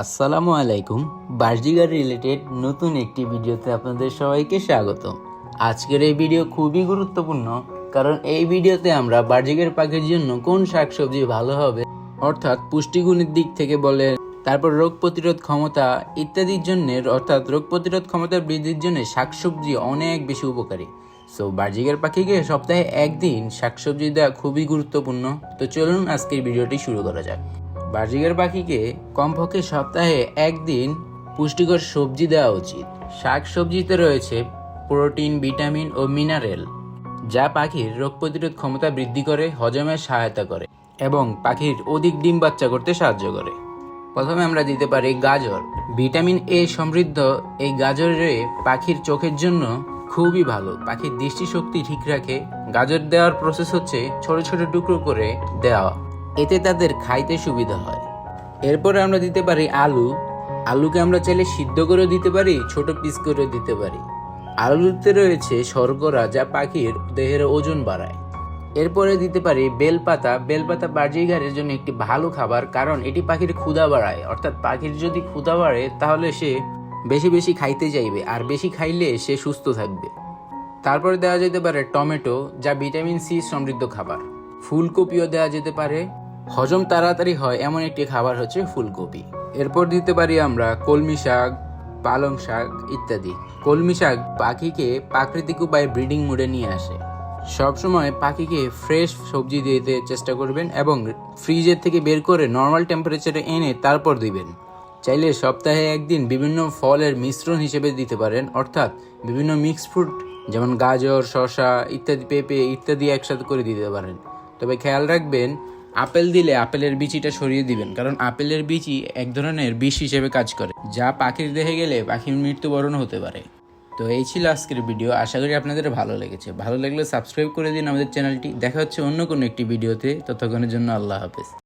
আসসালামু আলাইকুম budgerigar related নতুন একটি ভিডিওতে আপনাদের সবাইকে স্বাগত আজকের এই ভিডিও খুবই গুরুত্বপূর্ণ, কারণ এই ভিডিওতে আমরা বার্জিগার পাখির জন্য কোন শাকসবজি ভালো হবে, অর্থাৎ পুষ্টিগুণের দিক থেকে বলে তারপর রোগ প্রতিরোধ ক্ষমতা ইত্যাদির জন্য, অর্থাৎ রোগ প্রতিরোধ ক্ষমতা বৃদ্ধির জন্য শাকসবজি অনেক বেশি উপকারী। সো বার্জিগার পাখিকে সপ্তাহে একদিন শাকসবজি দেওয়া খুবই গুরুত্বপূর্ণ। তো চলুন আজকের ভিডিওটি শুরু করা যাক। বার্জিগার পাখিকে কমপক্ষে সপ্তাহে একদিন পুষ্টিকর সবজি দেওয়া উচিত। শাক সবজিতে রয়েছে প্রোটিন, ভিটামিন ও মিনারেল, যা পাখির রোগ প্রতিরোধ ক্ষমতা বৃদ্ধি করে, হজমে সহায়তা করে এবং পাখির অধিক ডিম বাচ্চা করতে সাহায্য করে। প্রথমে আমরা দিতে পারি গাজর। ভিটামিন এ সমৃদ্ধ। এই গাজরে পাখির চোখের জন্য খুবই ভালো। পাখির দৃষ্টিশক্তি ঠিক রাখে। গাজর দেওয়ার প্রসেস হচ্ছে ছোট ছোট টুকরো করে দেওয়া। এতে তাদের খাইতে সুবিধা হয়। এরপরে আমরা দিতে পারি আলু। আলুকে আমরা চাইলে সিদ্ধ করেও দিতে পারি, ছোট পিস করেও দিতে পারি। আলুতে রয়েছে শর্করা যা পাখির দেহের ওজন বাড়ায়। এরপরে দিতে পারি বেলপাতা। বেলপাতা বার্জিগারের জন্য একটি ভালো খাবার, কারণ এটি পাখির ক্ষুধা বাড়ায়। অর্থাৎ পাখির যদি ক্ষুধা বাড়ে, তাহলে সে বেশি বেশি খাইতে চাইবে, আর বেশি খাইলে সে সুস্থ থাকবে। তারপরে দেওয়া যেতে পারে টমেটো, যা ভিটামিন সি সমৃদ্ধ খাবার। ফুলকপিও দেওয়া যেতে পারে। হজম তাড়াতাড়ি হয় এমন একটি খাবার হচ্ছে ফুলকপি। এরপর দিতে পারি আমরা কলমি শাক, পালং শাক ইত্যাদি। কলমি শাক পাখিকে প্রাকৃতিক উপায়ে ব্রিডিং মুডে নিয়ে আসে। সবসময় পাখিকে ফ্রেশ সবজি দিতে চেষ্টা করবেন এবং ফ্রিজের থেকে বের করে নর্মাল টেম্পারেচারে এনে তারপর দিবেন। চাইলে সপ্তাহে একদিন বিভিন্ন ফলের মিশ্রণ হিসেবে দিতে পারেন, অর্থাৎ বিভিন্ন মিক্স ফ্রুট যেমন গাজর, শসা ইত্যাদি পেঁপে ইত্যাদি একসাথে করে দিতে পারেন। তবে খেয়াল রাখবেন আপেল দিলে আপেলের বিচিটা সরিয়ে দিবেন। কারণ আপেলের বিচি এক ধরনের বিষ হিসেবে কাজ করে, যা পাখির দেহে গেলে পাখির মৃত্যুবরণ হতে পারে। তো এই ছিল আজকের ভিডিও, আশা করি আপনাদের ভালো লেগেছে। ভালো লাগলে সাবস্ক্রাইব করে দিন আমাদের চ্যানেলটি। দেখা হচ্ছে অন্য কোনো একটি ভিডিওতে। ততক্ষণের জন্য আল্লাহ হাফেজ।